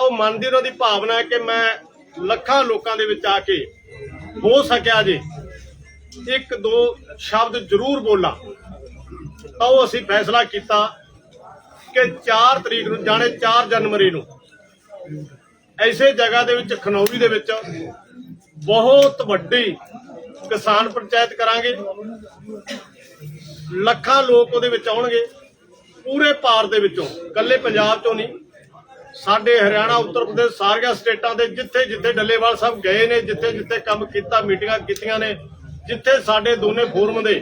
ਤਾਂ ਉਹ ਮਨ ਦੀ ਉਹਨਾਂ ਦੀ ਭਾਵਨਾ ਹੈ ਕਿ ਮੈਂ ਲੱਖਾਂ ਲੋਕਾਂ ਦੇ ਵਿੱਚ ਆ ਕੇ ਹੋ ਸਕਿਆ ਜੇ। ਇੱਕ ਦੋ ਸ਼ਬਦ ਜ਼ਰੂਰ ਬੋਲਾਂ। ਤਾਂ ਉਹ ਅਸੀਂ ਫੈਸਲਾ ਕੀਤਾ ਕਿ 4 ਤਰੀਕ ਨੂੰ ਜਾਣੇ 4 ਜਨਵਰੀ ਨੂੰ। ਐਸੇ ਜਗ੍ਹਾ ਦੇ ਵਿੱਚ, ਖਨੌਰੀ ਦੇ ਵਿੱਚ ਬਹੁਤ ਵੱਡੀ ਕਿਸਾਨ ਪੰਚਾਇਤ ਕਰਾਂਗੇ। ਲੱਖਾਂ ਲੋਕ ਉਹਦੇ ਵਿੱਚ ਆਉਣਗੇ। ਪੂਰੇ ਭਾਰਤ ਦੇ ਵਿੱਚੋਂ, ਇਕੱਲੇ ਪੰਜਾਬ ਚੋਂ ਨਹੀਂ ਸਾਡੇ ਹਰਿਆਣਾ, ਉੱਤਰ ਪ੍ਰਦੇਸ਼ ਸਾਰੀਆਂ ਸਟੇਟਾਂ ਦੇ ਜਿੱਥੇ ਜਿੱਥੇ ਡੱਲੇਵਾਲ ਸਾਹਿਬ ਗਏ ਨੇ, ਜਿੱਥੇ ਜਿੱਥੇ ਕੰਮ ਕੀਤਾ, ਮੀਟਿੰਗਾਂ ਕੀਤੀਆਂ ਨੇ, ਜਿੱਥੇ ਸਾਡੇ ਦੋਨੇ ਫੋਰਮ ਦੇ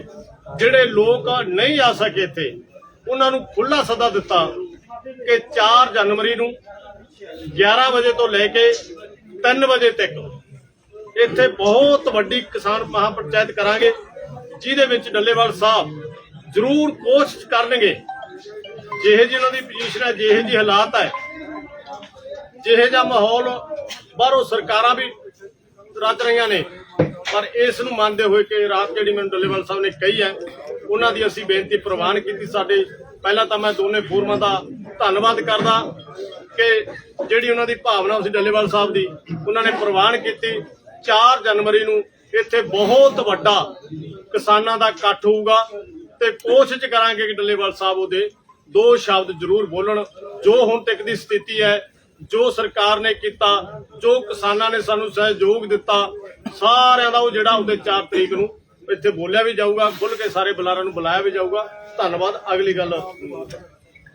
ਜਿਹੜੇ ਲੋਕ ਨਹੀਂ ਆ ਸਕੇ ਇੱਥੇ, ਉਹਨਾਂ ਨੂੰ ਖੁੱਲਾ ਸੱਦਾ ਦਿੱਤਾ ਕਿ 4 ਜਨਵਰੀ ਨੂੰ 11 ਵਜੇ ਤੋਂ ਲੈ ਕੇ 3 ਵਜੇ ਤੱਕ ਇੱਥੇ ਬਹੁਤ ਵੱਡੀ ਕਿਸਾਨ ਮਹਾਪੰਚਾਇਤ ਕਰਾਂਗੇ, ਜਿਹਦੇ ਵਿੱਚ ਡੱਲੇਵਾਲ ਸਾਹਿਬ ਜ਼ਰੂਰ ਕੋਸ਼ਿਸ਼ ਕਰਨਗੇ। ਜਿਹੇ ਜਿਹੀ ਉਹਨਾਂ ਦੀ ਪੋਜੀਸ਼ਨ ਹੈ, ਜਿਹੇ ਜਿਹੇ ਹਾਲਾਤ ਹੈ ਜਿਹੇ ਜਿਹਾ ਮਾਹੌਲ ਬਾਹਰੋਂ ਸਰਕਾਰਾਂ ਵੀ ਰੱਜ ਰਹੀਆਂ ਨੇ, ਪਰ ਇਸ ਨੂੰ ਮੰਨਦੇ ਹੋਏ ਕਿ ਰਾਤ ਜਿਹੜੀ ਮੈਨੂੰ ਡੱਲੇਵਾਲ ਸਾਹਿਬ ਨੇ ਕਹੀ ਹੈ, ਉਹਨਾਂ ਦੀ ਅਸੀਂ ਬੇਨਤੀ ਪ੍ਰਵਾਨ ਕੀਤੀ ਸਾਡੇ। ਪਹਿਲਾਂ ਤਾਂ ਮੈਂ ਦੋਨੇ ਫੋਰਮਾਂ ਦਾ ਧੰਨਵਾਦ ਕਰਦਾ ਕਿ ਜਿਹੜੀ ਉਹਨਾਂ ਦੀ ਭਾਵਨਾ ਸੀ ਡੱਲੇਵਾਲ ਸਾਹਿਬ ਦੀ, ਉਹਨਾਂ ਨੇ ਪ੍ਰਵਾਨ ਕੀਤੀ। 4 ਜਨਵਰੀ ਨੂੰ ਇੱਥੇ ਬਹੁਤ ਵੱਡਾ ਕਿਸਾਨਾਂ ਦਾ ਇਕੱਠ ਹੋਊਗਾ ਤੇ ਕੋਸ਼ਿਸ਼ ਕਰਾਂਗੇ ਕਿ ਡੱਲੇਵਾਲ ਸਾਹਿਬ ਉਹਦੇ ਦੋ ਸ਼ਬਦ ਜ਼ਰੂਰ ਬੋਲਣ। ਜੋ ਹੁਣ ਤੱਕ ਦੀ ਸਥਿਤੀ ਹੈ ਜੋ ਸਰਕਾਰ ਨੇ ਕੀਤਾ ਜੋ ਕਿਸਾਨਾਂ ਨੇ ਸਾਨੂੰ ਸਹਿਯੋਗ ਦਿੱਤਾ ਸਾਰਿਆਂ ਦਾ ਉਹ ਜਿਹੜਾ ਉਹਦੇ 4 ਤਰੀਕ ਨੂੰ ਇੱਥੇ ਬੋਲਿਆ ਵੀ ਜਾਊਗਾ ਖੁੱਲ ਕੇ ਸਾਰੇ ਬੁਲਾਰਿਆਂ ਨੂੰ ਬੁਲਾਇਆ ਵੀ ਜਾਊਗਾ ਧੰਨਵਾਦ ਅਗਲੀ ਗੱਲ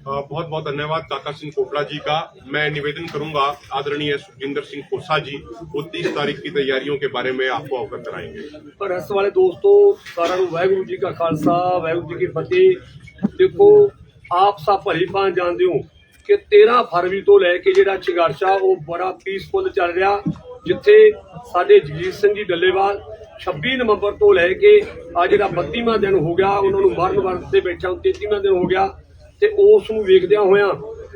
बहुत बहुत धन्यवाद काका सिंह कोपड़ा जी का मैं निवेदन करूंगा आदरणीय सुखजिंदर सिंह खोसा जी उनतीस तारीख की तैयारियों के बारे में आपको अवगत कराएंगे ਪ੍ਰੈਸ ਵਾਲੇ ਦੋਸਤੋ ਸਾਰਿਆਂ ਨੂੰ ਵਾਹਿਗੁਰੂ ਜੀ ਕਾ ਖਾਲਸਾ ਵਾਹਿਗੁਰੂ ਜੀ ਕੀ ਫਤਿਹ ਦੇਖੋ ਆਪ ਸਭ ਭਲੀ ਭਾਂ ਜਾਣਦੇ ਹੋ ਕਿ 13 ਫਰਵਰੀ ਤੋਂ ਲੈ ਕੇ ਜਿਹੜਾ ਸੰਘਰਸ਼ ਆ, ਉਹ ਬੜਾ ਪੀਸਫੁਲ ਚੱਲ ਰਿਹਾ। ਜਿੱਥੇ ਸਾਡੇ ਜਗਜੀਤ ਸਿੰਘ ਜੀ ਡੱਲੇਵਾਲ 26 ਨਵੰਬਰ ਤੋਂ ਲੈ ਕੇ ਆ ਜਿਹੜਾ 32ਵਾਂ ਦਿਨ ਹੋ ਗਿਆ, ਉਹਨਾਂ ਨੂੰ ਮਰਨ ਵਰਤ ਤੇ ਬੈਠਾ 33ਵਾਂ ਦਿਨ ਹੋ ਗਿਆ ਤੇ ਉਸ ਨੂੰ ਵੇਖਦਿਆਂ ਹੋਇਆਂ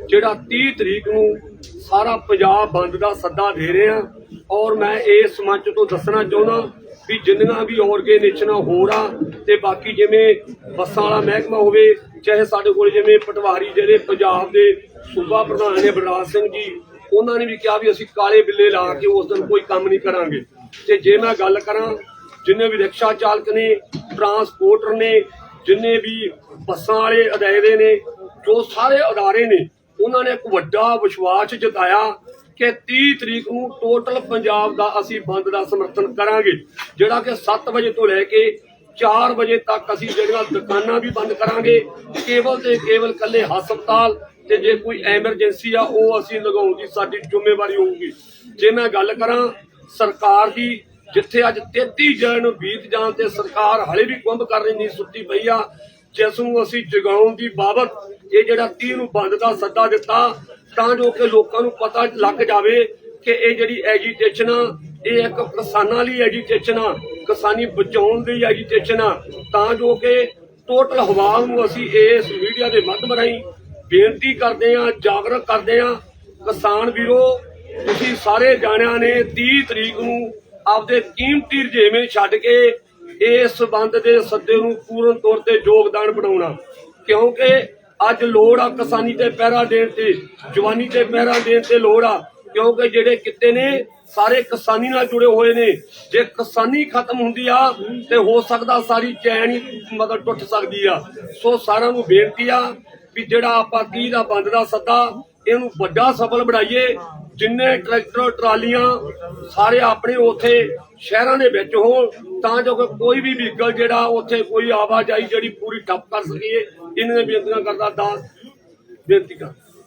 ਜਿਹੜਾ 30 ਤਰੀਕ ਨੂੰ ਸਾਰਾ ਪੰਜਾਬ ਬੰਦ ਦਾ ਸੱਦਾ ਦੇ ਰਹੇ ਆ। ਔਰ ਮੈਂ ਇਸ ਮੰਚ ਤੋਂ ਦੱਸਣਾ ਚਾਹੁੰਦਾ ਵੀ ਜਿੰਨੀਆਂ ਵੀ ਆਰਗੇਨਾਈਜੇਸ਼ਨਾਂ ਹੋਰ ਆ ਤੇ ਬਾਕੀ ਜਿਵੇਂ ਬੱਸਾਂ ਵਾਲਾ ਮਹਿਕਮਾ ਹੋਵੇ, ਚਾਹੇ ਸਾਡੇ ਕੋਲ ਜਿਵੇਂ ਪਟਵਾਰੀ ਜਿਹੜੇ ਪੰਜਾਬ ਦੇ ਸੂਬਾ ਪ੍ਰਧਾਨ ਨੇ ਬਲਰਾਜ ਸਿੰਘ ਜੀ, ਉਹਨਾਂ ਨੇ ਵੀ ਕਿਹਾ ਵੀ ਅਸੀਂ ਕਾਲੇ ਬਿੱਲੇ ਲਾ ਕੇ ਉਸ ਦਿਨ ਕੋਈ ਕੰਮ ਨਹੀਂ ਕਰਾਂਗੇ। ਤੇ ਜੇ ਮੈਂ ਗੱਲ ਕਰਾਂ, ਜਿੰਨੇ ਵੀ ਰਿਕਸ਼ਾ ਚਾਲਕ ਨੇ ਟਰਾਂਸਪੋਰਟਰ ਨੇ, ਜਿੰਨੇ ਵੀ ਬੱਸਾਂ ਵਾਲੇ ਅਦਾਰੇ ਨੇ, ਜੋ ਸਾਰੇ ਅਦਾਰੇ ਨੇ, ਉਹਨਾਂ ਨੇ ਇੱਕ ਵੱਡਾ ਵਿਸ਼ਵਾਸ ਜਤਾਇਆ ਕਿ 30 ਤਰੀਕ ਨੂੰ ਟੋਟਲ ਪੰਜਾਬ ਦਾ ਅਸੀਂ ਬੰਦ ਦਾ ਸਮਰਥਨ ਕਰਾਂਗੇ, ਜਿਹੜਾ ਕਿ 7 ਵਜੇ ਤੋਂ ਲੈ ਕੇ 4 ਵਜੇ ਤੱਕ ਅਸੀਂ ਜਿਹੜੀਆਂ ਦੁਕਾਨਾਂ ਵੀ ਬੰਦ ਕਰਾਂਗੇ, ਕੇਵਲ ਤੇ ਕੇਵਲ ਕੱਲੇ ਹਸਪਤਾਲ ਤੇ ਜੇ ਕੋਈ ਐਮਰਜੈਂਸੀ ਆ, ਉਹ ਅਸੀਂ ਲਗਾਉਣ ਦੀ ਸਾਡੀ ਜ਼ਿੰਮੇਵਾਰੀ ਹੋਊਗੀ। ਜੇ ਮੈਂ ਗੱਲ ਕਰਾਂ, ਸਰਕਾਰ ਦੀ, ਜਿੱਥੇ ਅੱਜ 33 ਜਨ ਬੀਤ ਜਾਣ ਤੇ ਸਰਕਾਰ ਹਲੇ ਵੀ ਕੁੰਭ ਕਰ ਰਹੀ ਨਹੀਂ, ਸੁੱਤੀ ਪਈ ਆ, ਜਿਸ ਨੂੰ ਅਸੀਂ ਜਗਾਉਣ ਦੀ ਬਾਬਤ ਇਹ ਜਿਹੜਾ 30 ਨੂੰ ਬੰਦ ਦਾ ਸੱਦਾ ਦਿੱਤਾ, ਤਾਂ ਜੋ ਕਿ ਲੋਕਾਂ ਨੂੰ ਪਤਾ ਲੱਗ ਜਾਵੇ ਕਿ ਇਹ ਜਿਹੜੀ ਐਜੀਟੇਸ਼ਨ ਆ, ਇਹ ਇੱਕ ਕਿਸਾਨਾਂ ਲਈ ਐਜੀਟੇਸ਼ਨ ਆ, ਕਿਸਾਨੀ ਬਚਾਉਣ ਦੀ ਐਜੀਟੇਸ਼ਨ ਆ, ਤਾਂ ਜੋ ਕਿ ਟੋਟਲ ਹਵਾ ਨੂੰ ਅਸੀਂ ਇਸ ਮੀਡੀਆ ਦੇ ਮਾਧਿਅਮ ਰਾਹੀਂ ਬੇਨਤੀ ਕਰਦੇ ਆ ਜਾਗਰਤ ਕਰਦੇ ਆ ਕਿਸਾਨ ਵੀਰੋ, ਤੁਸੀਂ ਸਾਰੇ ਜਾਣਿਆਂ ਨੇ 30 ਤਰੀਕ ਨੂੰ ਆਪਦੇ ਕੀਮਤੀ ਰਜੇਵੇਂ ਛੱਡ ਕੇ ਇਸ ਬੰਦ ਦੇ ਸੱਦੇ ਨੂੰ ਪੂਰਨ ਤੌਰ ਤੇ ਯੋਗਦਾਨ ਬਣਾਉਣਾ। ਕਿਉਂਕਿ ਅੱਜ ਲੋੜ ਆ ਕਿਸਾਨੀ ਤੇ ਪਹਿਰਾ ਦੇਣ ਤੇ, ਜਵਾਨੀ ਤੇ ਪਹਿਰਾ ਦੇਣ ਤੇ ਲੋੜ ਆ। ਕਿਉਂਕਿ ਜਿਹੜੇ ਕਿੱਤੇ ਨੇ, ਸਾਰੇ ਕਿਸਾਨੀ ਨਾਲ ਜੁੜੇ ਹੋਏ ਨੇ। ਜੇ ਕਿਸਾਨੀ ਖਤਮ ਹੁੰਦੀ ਆ, ਤੇ ਹੋ ਸਕਦਾ ਸਾਰੀ ਚੈਨ ਹੀ ਮਤਲਬ ਟੁੱਟ ਸਕਦੀ ਆ। ਸੋ ਸਾਰਿਆਂ ਨੂੰ ਬੇਨਤੀ ਆ ਵੀ ਜਿਹੜਾ ਆਪਾਂ 30 ਦਾ ਬੰਦ ਦਾ ਸੱਦਾ, ਇਹਨੂੰ ਵੱਡਾ ਸਫਲ ਬਣਾਈਏ। ਜਿੰਨੇ ਟਰੈਕਟਰ, ਟਰਾਲੀਆਂ ਸਾਰੇ ਆਪਣੇ ਉੱਥੇ ਸ਼ਹਿਰਾਂ ਦੇ ਵਿੱਚ ਹੋਣ, ਤਾਂ ਜੋ ਕੋਈ ਵੀ ਵਹੀਕਲ ਜਿਹੜਾ ਉੱਥੇ ਕੋਈ ਆਵਾਜਾਈ ਜਿਹੜੀ ਪੂਰੀ ਠੱਪ ਕਰ ਸਕੀਏ, ਇਹਨਾਂ ਬੇਨਤੀਆਂ ਕਰਦਾ, ਦਾਸ, ਬੇਨਤੀ ਕਰ